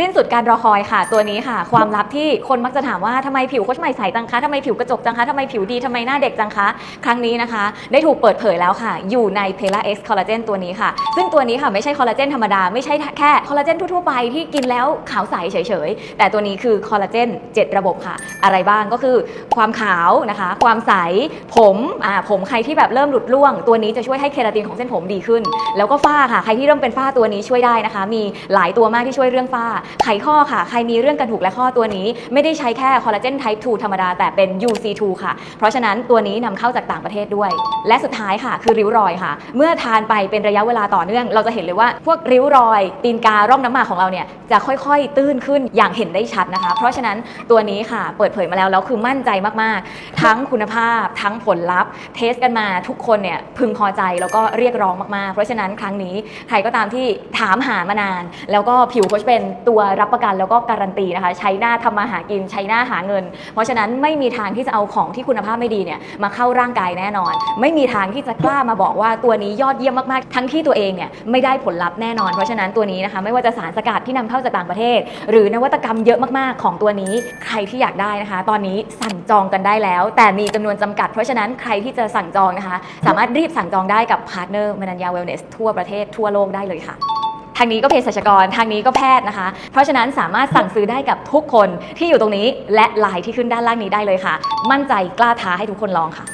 สิ้นสุดการรอคอยค่ะ ตัวนี้ค่ะ ความลับที่คนมักจะถามว่าทำไมผิวโคชใหม่ใสจังคะทำไมผิวกระจกจังคะทำไมผิวดีทำไมหน้าเด็กจังคะ ครั้งนี้นะคะ ได้ถูกเปิดเผยแล้วค่ะ อยู่ใน p e l a X Collagen ตัวนี้ค่ะ ซึ่งตัวนี้ค่ะไม่ใช่คอลลาเจนธรรมดา ไม่ใช่แค่คอลลาเจนทั่วๆไปที่กินแล้วขาวใสเฉยๆ แต่ตัวนี้คือคอลลาเจน7 ระบบค่ะ อะไรบ้างก็คือความขาวนะคะ ความใส ผมอ่าผมใครที่แบบเริ่มหลุดร่วง ตัวนี้จะช่วยให้เคราตินของเส้นผมดีขึ้น แล้วก็ฝ้าค่ะ ใครที่เริ่มเป็นฝ้าตัวนี้ช่วยได้นะคะ มีหลายตัวมากที่ช่วยเรื่องฝ้าไขข้อค่ะ ใครมีเรื่องกระดูกและข้อตัวนี้ ไม่ได้ใช้แค่คอลลาเจน type 2ธรรมดา แต่เป็น UC2 ค่ะ เพราะฉะนั้นตัวนี้นำเข้าจากต่างประเทศด้วย และสุดท้ายค่ะ คือริ้วรอยค่ะ เมื่อทานไปเป็นระยะเวลาต่อเนื่อง เราจะเห็นเลยว่าพวกริ้วรอย ตีนการ่องน้ำหมากของเราเนี่ยจะค่อยๆ ตื้นขึ้นอย่างเห็นได้ชัดนะคะ เพราะฉะนั้นตัวนี้ค่ะ เปิดเผยมาแล้วแล้วคือมั่นใจมากๆ ทั้งคุณภาพ ทั้งผลลัพธ์ เทสกันมาทุกคนเนี่ยพึงพอใจแล้วก็เรียกร้องมากๆ เพราะฉะนั้นครั้งนี้ใครก็ตามที่ถามหามานาน แล้วก็ผิวโคชเป็นตัวรับประกันแล้วก็การันตีนะคะใช้หน้าทำมาหากินใช้หน้าหาเงิน เพราะฉะนั้นไม่มีทางที่จะเอาของที่คุณภาพไม่ดีเนี่ยมาเข้าร่างกายแน่นอน ไม่มีทางที่จะกล้ามาบอกว่าตัวนี้ยอดเยี่ยมมากๆ ทั้งที่ตัวเองเนี่ยไม่ได้ผลลัพธ์แน่นอน เพราะฉะนั้นตัวนี้นะคะไม่ว่าจะสารสกัดที่นำเข้าจากต่างประเทศ หรือนวัตกรรมเยอะมากๆ ของตัวนี้ใครที่อยากได้นะคะ ตอนนี้สั่งจองกันได้แล้ว แต่มีจำนวนจำกัด เพราะฉะนั้นใครที่จะสั่งจองนะคะ สามารถรีบสั่งจองได้กับพาร์ทเนอร์มนัญญาเวลเนสทั่วประเทศทั่วโลกได้เลยค่ะ ทางนี้ก็เภสัชกร ทางนี้ก็แพทย์นะคะ เพราะฉะนั้นสามารถสั่งซื้อได้กับทุกคนที่อยู่ตรงนี้และไลน์ที่ขึ้นด้านล่างนี้ได้เลยค่ะ มั่นใจกล้าท้าให้ทุกคนลองค่ะ